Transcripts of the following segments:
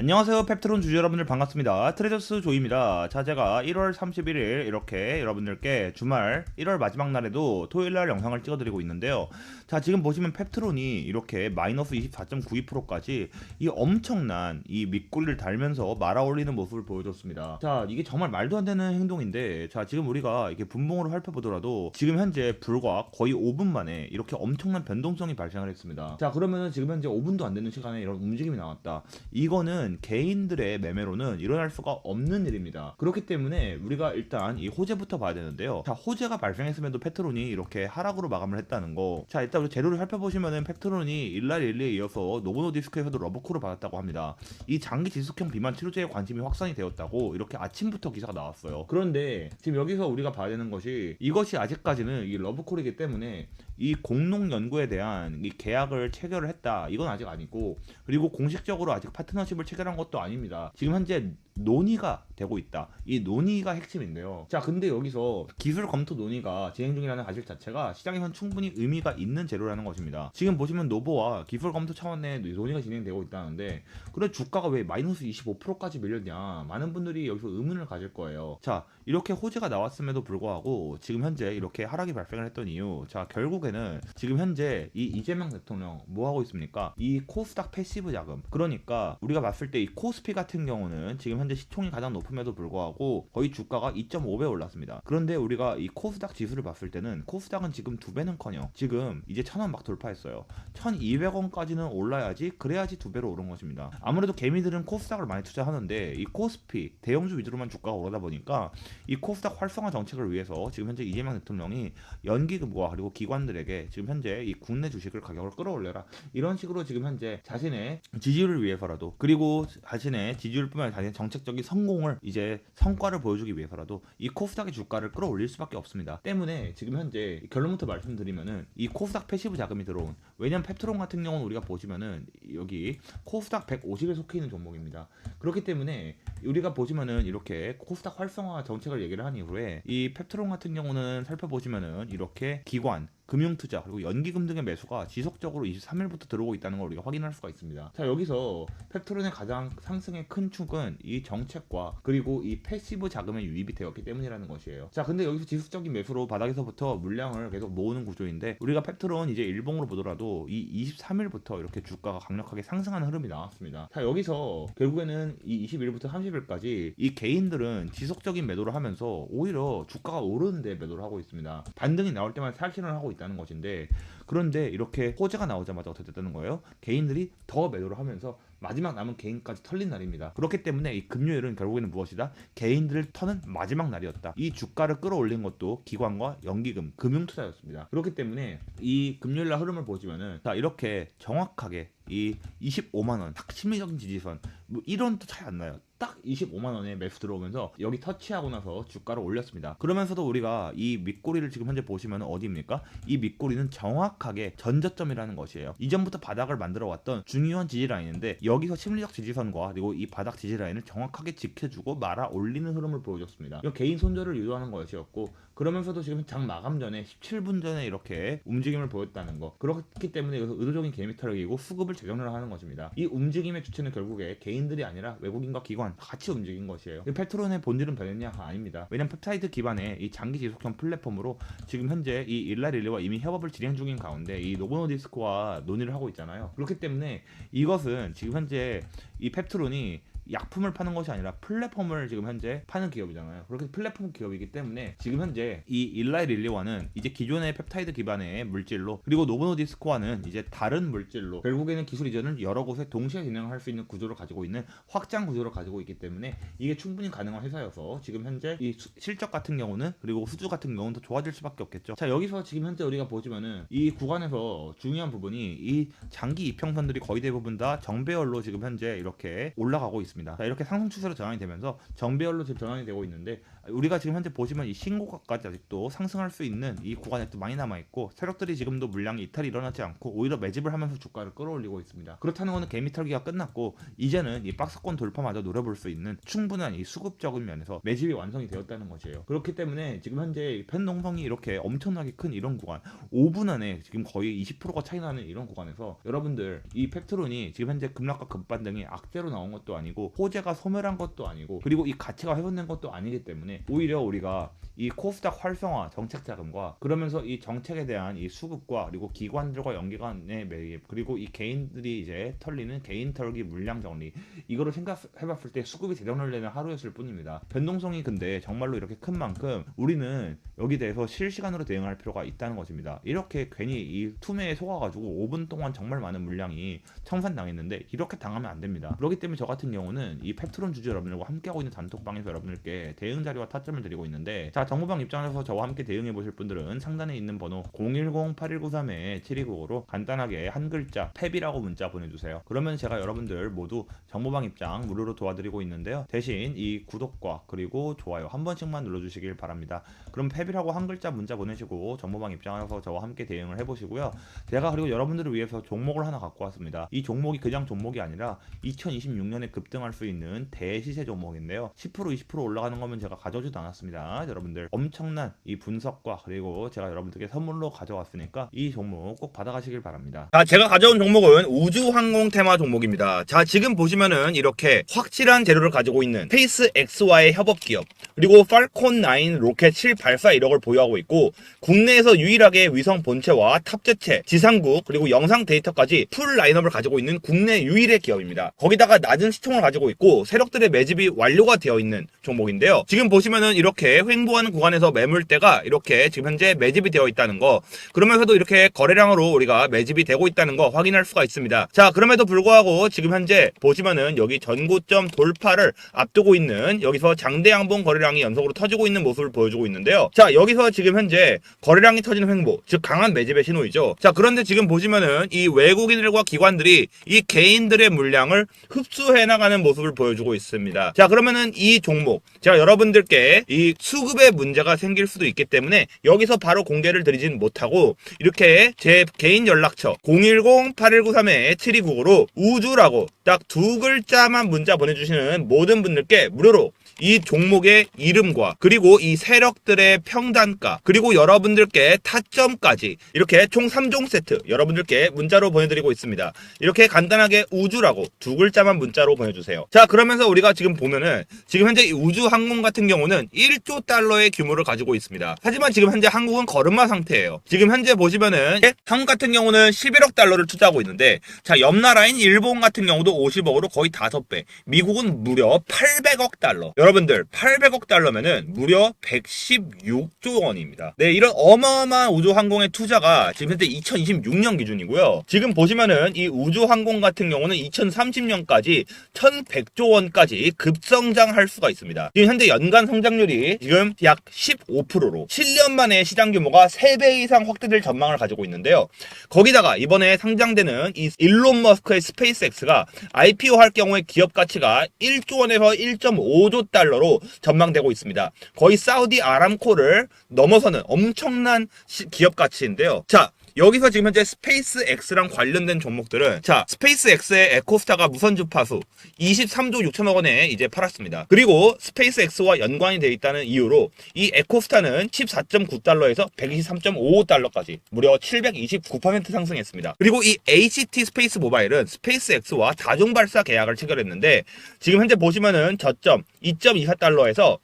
안녕하세요 펩트론 주주 여러분들 반갑습니다. 트레저스 조입니다. 자 제가 1월 31일 이렇게 여러분들께 주말 1월 마지막 날에도 토요일날 영상을 찍어드리고 있는데요. 자 지금 보시면 펩트론이 이렇게 마이너스 24.92%까지 이 엄청난 이 밑꼬리를 달면서 말아 올리는 모습을 보여줬습니다. 자 이게 정말 말도 안 되는 행동인데 자 지금 우리가 이렇게 분봉으로 살펴보더라도 지금 현재 불과 거의 5분 만에 이렇게 엄청난 변동성이 발생을 했습니다. 자 그러면은 지금 현재 5분도 안 되는 시간에 이런 움직임이 나왔다. 이거는 개인들의 매매로는 일어날 수가 없는 일입니다. 그렇기 때문에 우리가 일단 이 호재부터 봐야 되는데요. 자, 호재가 발생했음에도 페트론이 이렇게 하락으로 마감을 했다는 거. 자, 일단 우리 재료를 살펴보시면은 페트론이 일날 일리에 이어서 노브노디스크에서도 러브콜을 받았다고 합니다. 이 장기 지속형 비만 치료제에 관심이 확산이 되었다고 이렇게 아침부터 기사가 나왔어요. 그런데 지금 여기서 우리가 봐야 되는 것이 이것이 아직까지는 이 러브콜이기 때문에 이 공농 연구에 대한 이 계약을 체결을 했다. 이건 아직 아니고 그리고 공식적으로 아직 파트너십을 체결 한 것도 아닙니다. 지금 현재 논의가 되고 있다. 이 논의가 핵심인데요. 자, 근데 여기서 기술 검토 논의가 진행 중이라는 사실 자체가 시장에선 충분히 의미가 있는 재료라는 것입니다. 지금 보시면 노보와 기술 검토 차원의 논의가 진행되고 있다는데 그래 주가가 왜 마이너스 25%까지 밀렸냐? 많은 분들이 여기서 의문을 가질 거예요. 자, 이렇게 호재가 나왔음에도 불구하고 지금 현재 이렇게 하락이 발생을 했던 이유. 자, 결국에는 지금 현재 이 이재명 대통령 뭐 하고 있습니까? 이 코스닥 패시브 자금. 그러니까 우리가 봤을 때 이 코스피 같은 경우는 지금 현재 시총이 가장 높음에도 불구하고 거의 주가가 2.5배 올랐습니다. 그런데 우리가 이 코스닥 지수를 봤을 때는 코스닥은 지금 두 배는커녕 지금 이제 천 원 막 돌파했어요. 1,200원까지는 올라야지 그래야지 두 배로 오른 것입니다. 아무래도 개미들은 코스닥을 많이 투자하는데 이 코스피 대형주 위주로만 주가가 오르다 보니까 이 코스닥 활성화 정책을 위해서 지금 현재 이재명 대통령이 연기금과 그리고 기관들에게 지금 현재 이 국내 주식을 가격을 끌어올려라 이런 식으로 지금 현재 자신의 지지율을 위해서라도 그리고 자신의 지지율뿐만 아니라 자신의 정책 적인 성공을 이제 성과를 보여주기 위해서라도 이 코스닥의 주가를 끌어올릴 수밖에 없습니다. 때문에 지금 현재 결론부터 말씀드리면은 이 코스닥 패시브 자금이 들어온 왜냐면 펩트론 같은 경우는 우리가 보시면은 여기 코스닥 150에 속해 있는 종목입니다. 그렇기 때문에 우리가 보시면은 이렇게 코스닥 활성화 정책을 얘기를 한 이후에 이 펩트론 같은 경우는 살펴보시면은 이렇게 기관 금융투자 그리고 연기금 등의 매수가 지속적으로 23일부터 들어오고 있다는 걸 우리가 확인할 수가 있습니다. 자 여기서 펩트론의 가장 상승의 큰 축은 이 정책과 그리고 이 패시브 자금의 유입이 되었기 때문이라는 것이에요. 자 근데 여기서 지속적인 매수로 바닥에서부터 물량을 계속 모으는 구조인데 우리가 펩트론 이제 일봉으로 보더라도 이 23일부터 이렇게 주가가 강력하게 상승하는 흐름이 나왔습니다. 자 여기서 결국에는 이 21일부터 30 일까지 이 개인들은 지속적인 매도를 하면서 오히려 주가가 오르는데 매도를 하고 있습니다. 반등이 나올 때만 살신을 하고 있다는 것인데 그런데 이렇게 호재가 나오자마자 어떻게 됐다는 거예요? 개인들이 더 매도를 하면서 마지막 남은 개인까지 털린 날입니다. 그렇기 때문에 이 금요일은 결국에는 무엇이다? 개인들을 터는 마지막 날이었다. 이 주가를 끌어올린 것도 기관과 연기금, 금융투자였습니다. 그렇기 때문에 이 금요일날 흐름을 보시면은 자 이렇게 정확하게 이 25만 원, 딱 심리적인 지지선 뭐 1원도 차이 안 나요. 딱 25만 원에 매수 들어오면서 여기 터치하고 나서 주가를 올렸습니다. 그러면서도 우리가 이 밑꼬리를 지금 현재 보시면 어디입니까? 이 밑꼬리는 정확하게 전저점이라는 것이에요. 이전부터 바닥을 만들어 왔던 중요한 지지 라인인데 여기서 심리적 지지선과 그리고 이 바닥 지지 라인을 정확하게 지켜주고 말아 올리는 흐름을 보여줬습니다. 이거 개인 손절을 유도하는 것이었고 그러면서도 지금 장 마감 전에 17분 전에 이렇게 움직임을 보였다는 거 그렇기 때문에 이것은 의도적인 개미 타격이고 수급을 재정렬 하는 것입니다. 이 움직임의 주체는 결국에 개인들이 아니라 외국인과 기관 같이 움직인 것이에요. 페트론의 본질은 변했냐? 아, 닙니다 왜냐면 펩타이드 기반의 이 장기 지속형 플랫폼으로 지금 현재 이 일라 릴리와 이미 협업을 진행 중인 가운데 이 노보노디스크와 논의를 하고 있잖아요. 그렇기 때문에 이것은 지금 현재 이 펩트론이 약품을 파는 것이 아니라 플랫폼을 지금 현재 파는 기업이잖아요. 그렇게 플랫폼 기업이기 때문에 지금 현재 이 일라이 릴리와는 이제 기존의 펩타이드 기반의 물질로 그리고 노보노디스코와는 이제 다른 물질로 결국에는 기술 이전을 여러 곳에 동시에 진행할 수 있는 구조를 가지고 있는 확장 구조를 가지고 있기 때문에 이게 충분히 가능한 회사여서 지금 현재 이 수, 실적 같은 경우는 그리고 수주 같은 경우는 더 좋아질 수밖에 없겠죠. 자 여기서 지금 현재 우리가 보시면은 이 구간에서 중요한 부분이 이 장기 이평선들이 거의 대부분 다 정배열로 지금 현재 이렇게 올라가고 있습니다. 있습니다. 자, 이렇게 상승 추세로 전환이 되면서 정배열로 지금 전환이 되고 있는데 우리가 지금 현재 보시면 이 신고가까지 아직도 상승할 수 있는 이 구간에 또 많이 남아 있고 세력들이 지금도 물량이 이탈이 일어나지 않고 오히려 매집을 하면서 주가를 끌어올리고 있습니다. 그렇다는 것은 개미 털기가 끝났고 이제는 이 박스권 돌파마저 노려볼 수 있는 충분한 이 수급적인 면에서 매집이 완성이 되었다는 것이에요. 그렇기 때문에 지금 현재 펜동성이 이렇게 엄청나게 큰 이런 구간 5분 안에 지금 거의 20%가 차이 나는 이런 구간에서 여러분들 이 팩트론이 지금 현재 급락과 급반등이 악재로 나온 것도 아니고 호재가 소멸한 것도 아니고 그리고 이 가치가 훼손된 것도 아니기 때문에 오히려 우리가 이 코스닥 활성화 정책 자금과 그러면서 이 정책에 대한 이 수급과 그리고 기관들과 연계간의 매입 그리고 이 개인들이 이제 털리는 개인 털기 물량 정리 이거를 생각해봤을 때 수급이 대정렬되는 하루였을 뿐입니다. 변동성이 근데 정말로 이렇게 큰 만큼 우리는 여기 대해서 실시간으로 대응할 필요가 있다는 것입니다. 이렇게 괜히 이 투매에 속아가지고 5분 동안 정말 많은 물량이 청산당했는데 이렇게 당하면 안 됩니다. 그렇기 때문에 저 같은 경우는 이 팩트론 주주 여러분들과 함께하고 있는 단톡방에서 여러분들께 대응 자료와 타점을 드리고 있는데 자 정보방 입장에서 저와 함께 대응해 보실 분들은 상단에 있는 번호 010-8193-7295로 간단하게 한 글자 탭이라고 문자 보내주세요. 그러면 제가 여러분들 모두 정보방 입장 무료로 도와드리고 있는데요. 대신 이 구독과 그리고 좋아요 한 번씩만 눌러주시길 바랍니다. 그럼 탭이라고 한 글자 문자 보내시고 정보방 입장에서 저와 함께 대응을 해보시고요. 제가 그리고 여러분들을 위해서 종목을 하나 갖고 왔습니다. 이 종목이 그냥 종목이 아니라 2026년에 급등할 수 있는 대시세 종목인데요. 10% 20% 올라가는 거면 제가 가져오지도 않았습니다. 여러분들 엄청난 이 분석과 그리고 제가 여러분들께 선물로 가져왔으니까 이 종목 꼭 받아가시길 바랍니다. 자, 제가 가져온 종목은 우주항공 테마 종목입니다. 자, 지금 보시면은 이렇게 확실한 재료를 가지고 있는 스페이스 X와의 협업 기업, 그리고 팔콘 9 로켓 7 발사 이력을 보유하고 있고, 국내에서 유일하게 위성 본체와 탑재체, 지상국, 그리고 영상 데이터까지 풀 라인업을 가지고 있는 국내 유일의 기업입니다. 거기다가 낮은 시총을 가지고 있고, 세력들의 매집이 완료가 되어 있는 종목인데요. 지금 보시면은 이렇게 횡보하는 구간에서 매물대가 이렇게 지금 현재 매집이 되어 있다는 거, 그러면서도 이렇게 거래량으로 우리가 매집이 되고 있다는 거 확인할 수가 있습니다. 자, 그럼에도 불구하고 지금 현재 보시면은 여기 전고점 돌파를 앞두고 있는 여기서 장대 양봉 거래량이 연속으로 터지고 있는 모습을 보여주고 있는데 요. 자, 여기서 지금 현재 거래량이 터지는 횡보, 즉 강한 매집의 신호이죠. 자, 그런데 지금 보시면은 이 외국인들과 기관들이 이 개인들의 물량을 흡수해 나가는 모습을 보여주고 있습니다. 자, 그러면은 이 종목 제가 여러분들께 이 수급에 문제가 생길 수도 있기 때문에 여기서 바로 공개를 드리진 못하고 이렇게 제 개인 연락처 010-8193-7299로 우주라고 딱 두 글자만 문자 보내주시는 모든 분들께 무료로 이 종목의 이름과 그리고 이 세력들의 평단가 그리고 여러분들께 타점까지 이렇게 총 3종 세트 여러분들께 문자로 보내드리고 있습니다. 이렇게 간단하게 우주라고 두 글자만 문자로 보내주세요. 자 그러면서 우리가 지금 보면은 지금 현재 이 우주항공 같은 경우는 1조 달러의 규모를 가지고 있습니다. 하지만 지금 현재 한국은 걸음마 상태예요. 지금 현재 보시면은 한국 같은 경우는 11억 달러를 투자하고 있는데 자 옆나라인 일본 같은 경우도 50억으로 거의 5배 미국은 무려 800억 달러 여러분 들 800억 달러면은 무려 116조 원입니다. 네 이런 어마어마한 우주항공의 투자가 지금 현재 2026년 기준이고요. 지금 보시면은 이 우주항공 같은 경우는 2030년까지 1100조 원까지 급성장할 수가 있습니다. 지금 현재 연간 성장률이 지금 약 15%로 7년 만에 시장 규모가 3배 이상 확대될 전망을 가지고 있는데요. 거기다가 이번에 상장되는 이 일론 머스크의 스페이스X가 IPO 할 경우에 기업 가치가 1조 원에서 1.5조 달러 로 전망되고 있습니다. 거의 사우디 아람코를 넘어서는 엄청난 시- 기업 가치인데요. 자, 여기서 지금 현재 스페이스 X랑 관련된 종목들은 자 스페이스 X의 에코스타가 무선 주파수 23조 6천억 원에 이제 팔았습니다. 그리고 스페이스 X와 연관이 되어 있다는 이유로 이 에코스타는 14.9달러에서 123.55달러까지 무려 729% 상승했습니다. 그리고 이 HT 스페이스 모바일은 스페이스 X와 다중 발사 계약을 체결했는데 지금 현재 보시면은 저점 2.24달러에서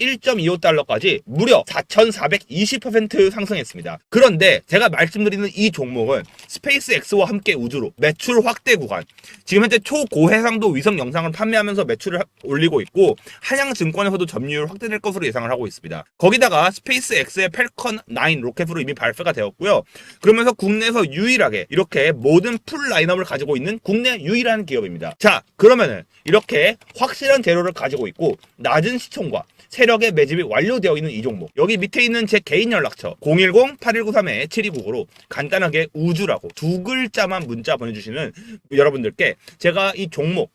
101.25달러까지 무려 4,420% 상승했습니다. 그런데 제가 말씀드리는 이 종목은 스페이스 X와 함께 우주로 매출 확대 구간 지금 현재 초고해상도 위성 영상을 판매하면서 매출을 하- 올리고 있고 한양증권에서도 점유율 확대될 것으로 예상을 하고 있습니다. 거기다가 스페이스 X의 펠컨 9 로켓으로 이미 발표가 되었고요. 그러면서 국내에서 유일하게 이렇게 모든 풀 라인업을 가지고 있는 국내 유일한 기업입니다. 자, 그러면은 이렇게 확실한 재료를 가지고 있고 낮은 시총과 세력 의 매집이 완료되어 있는 이 종목. 여기 밑에 있는 제 개인 연락처 010-8193-7299로 간단하게 우주라고 두 글자만 문자 보내주시는 여러분들께 제가 이 종목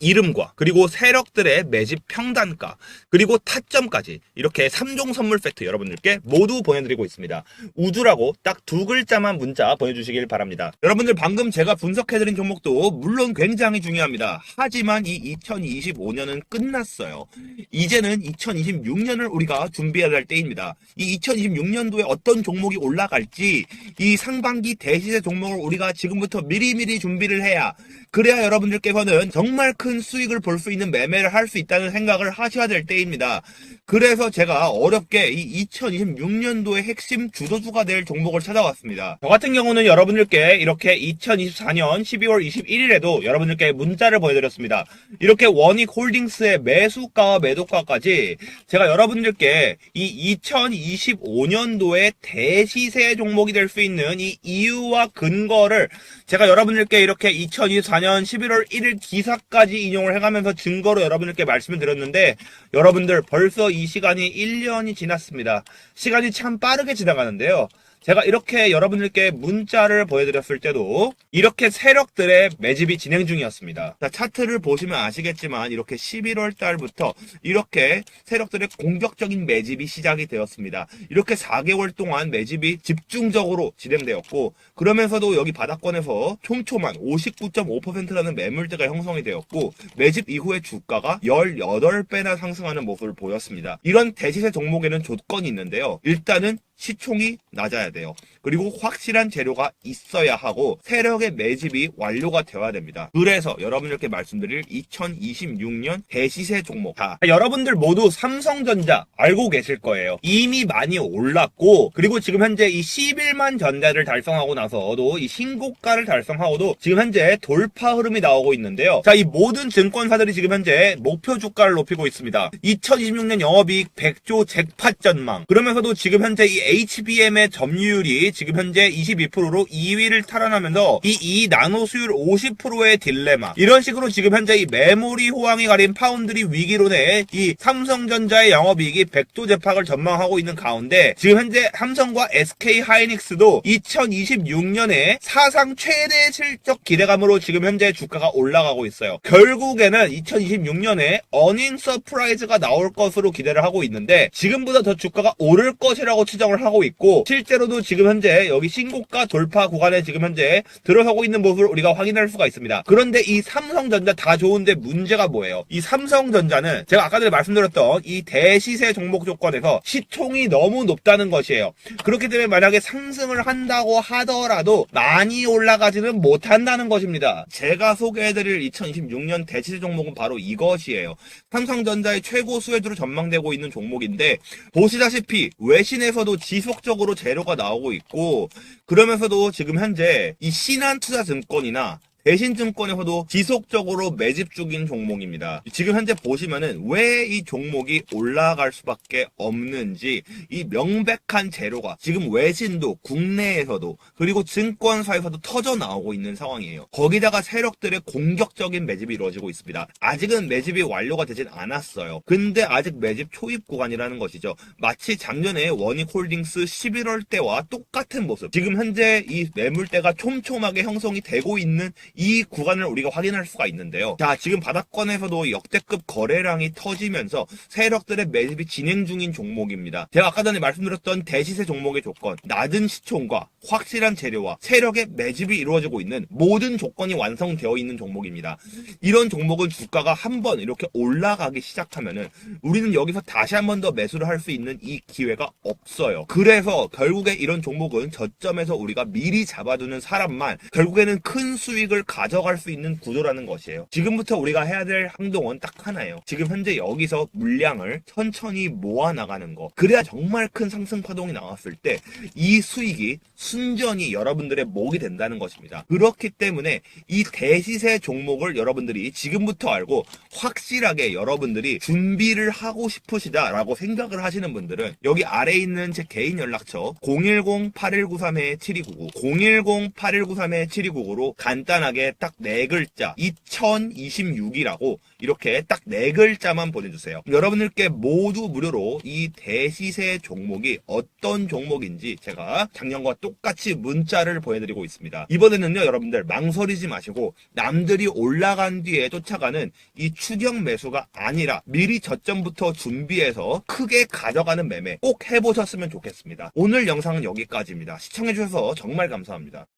이름과 그리고 세력들의 매집 평단가 그리고 타점까지 이렇게 3종 선물 세트 여러분들께 모두 보내드리고 있습니다. 우주라고 딱 두 글자만 문자 보내주시길 바랍니다. 여러분들 방금 제가 분석해드린 종목도 물론 굉장히 중요합니다. 하지만 이 2025년은 끝났어요. 이제는 2026년을 우리가 준비해야 할 때입니다. 이 2026년도에 어떤 종목이 올라갈지 이 상반기 대시세 종목을 우리가 지금부터 미리미리 준비를 해야 그래야 여러분들께서는 정말 큰 수익을 볼 수 있는 매매를 할 수 있다는 생각을 하셔야 될 때입니다. 그래서 제가 어렵게 이 2026년도의 핵심 주도주가 될 종목을 찾아왔습니다. 저 같은 경우는 여러분들께 이렇게 2024년 12월 21일에도 여러분들께 문자를 보여드렸습니다. 이렇게 원익 홀딩스의 매수가와 매도가까지 제가 여러분들께 이 2025년도에 대시세 종목이 될 수 있는 이 이유와 근거를 제가 여러분들께 이렇게 2024년 11월 1일 기사까지 인용을 해가면서 증거로 여러분들께 말씀을 드렸는데 여러분들 벌써 이 시간이 1년이 지났습니다. 시간이 참 빠르게 지나가는데요. 제가 이렇게 여러분들께 문자를 보여드렸을 때도 이렇게 세력들의 매집이 진행 중이었습니다. 자, 차트를 보시면 아시겠지만 이렇게 11월 달부터 이렇게 세력들의 공격적인 매집이 시작이 되었습니다. 이렇게 4개월 동안 매집이 집중적으로 진행되었고 그러면서도 여기 바닥권에서 촘촘한 59.5%라는 매물대가 형성이 되었고 매집 이후에 주가가 18배나 상승하는 모습을 보였습니다. 이런 대시세 종목에는 조건이 있는데요. 일단은 시총이 낮아야 돼요. 그리고 확실한 재료가 있어야 하고 세력의 매집이 완료가 되어야 됩니다. 그래서 여러분들께 말씀드릴 2026년 대시세 종목. 자, 여러분들 모두 삼성전자 알고 계실 거예요. 이미 많이 올랐고 그리고 지금 현재 이 11만 전자를 달성하고 나서도 이 신고가를 달성하고도 지금 현재 돌파 흐름이 나오고 있는데요. 자, 이 모든 증권사들이 지금 현재 목표 주가를 높이고 있습니다. 2026년 영업이익 100조 잭팟 전망. 그러면서도 지금 현재 이 HBM의 점유율이 지금 현재 22%로 2위를 탈환하면서 이, 이 나노 수율 50%의 딜레마 이런 식으로 지금 현재 이 메모리 호황이 가린 파운드리 위기론에 이 삼성전자의 영업이익이 100조 재팍을 전망하고 있는 가운데 지금 현재 삼성과 SK 하이닉스도 2026년에 사상 최대 실적 기대감으로 지금 현재 주가가 올라가고 있어요. 결국에는 2026년에 어닝 서프라이즈가 나올 것으로 기대를 하고 있는데 지금보다 더 주가가 오를 것이라고 추정 을 하고 있고 실제로도 지금 현재 여기 신고가 돌파 구간에 지금 현재 들어서고 있는 모습을 우리가 확인할 수가 있습니다. 그런데 이 삼성전자 다 좋은데 문제가 뭐예요? 이 삼성전자는 제가 아까 전에 말씀드렸던 이 대시세 종목 조건에서 시총이 너무 높다는 것이에요. 그렇기 때문에 만약에 상승을 한다고 하더라도 많이 올라가지는 못한다는 것입니다. 제가 소개해드릴 2026년 대시세 종목은 바로 이것이에요. 삼성전자의 최고 수혜주로 전망되고 있는 종목인데 보시다시피 외신에서도 지속적으로 재료가 나오고 있고 그러면서도 지금 현재 이 신한투자증권이나 대신증권에서도 지속적으로 매집 중인 종목입니다. 지금 현재 보시면은 왜 이 종목이 올라갈 수밖에 없는지 이 명백한 재료가 지금 외신도 국내에서도 그리고 증권사에서도 터져 나오고 있는 상황이에요. 거기다가 세력들의 공격적인 매집이 이루어지고 있습니다. 아직은 매집이 완료가 되진 않았어요. 근데 아직 매집 초입 구간이라는 것이죠. 마치 작년에 원익홀딩스 11월 때와 똑같은 모습. 지금 현재 이 매물대가 촘촘하게 형성이 되고 있는 이 구간을 우리가 확인할 수가 있는데요. 자, 지금 바닥권에서도 역대급 거래량이 터지면서 세력들의 매집이 진행 중인 종목입니다. 제가 아까 전에 말씀드렸던 대시세 종목의 조건, 낮은 시총과 확실한 재료와 세력의 매집이 이루어지고 있는 모든 조건이 완성되어 있는 종목입니다. 이런 종목은 주가가 한 번 이렇게 올라가기 시작하면은 우리는 여기서 다시 한 번 더 매수를 할 수 있는 이 기회가 없어요. 그래서 결국에 이런 종목은 저점에서 우리가 미리 잡아두는 사람만 결국에는 큰 수익을 가져갈 수 있는 구조라는 것이에요. 지금부터 우리가 해야 될 행동은 딱 하나예요. 지금 현재 여기서 물량을 천천히 모아 나가는 거. 그래야 정말 큰 상승 파동이 나왔을 때 이 수익이 순전히 여러분들의 목이 된다는 것입니다. 그렇기 때문에 이 대시세 종목을 여러분들이 지금부터 알고 확실하게 여러분들이 준비를 하고 싶으시다라고 생각을 하시는 분들은 여기 아래에 있는 제 개인 연락처 010-8193-7299 010-8193-7299로 간단하게 마지막에 딱 네 글자 2026이라고 이렇게 딱 네 글자만 보내주세요. 여러분들께 모두 무료로 이 대시세 종목이 어떤 종목인지 제가 작년과 똑같이 문자를 보내드리고 있습니다. 이번에는요 여러분들 망설이지 마시고 남들이 올라간 뒤에 쫓아가는 이 추격 매수가 아니라 미리 저점부터 준비해서 크게 가져가는 매매 꼭 해보셨으면 좋겠습니다. 오늘 영상은 여기까지입니다. 시청해주셔서 정말 감사합니다.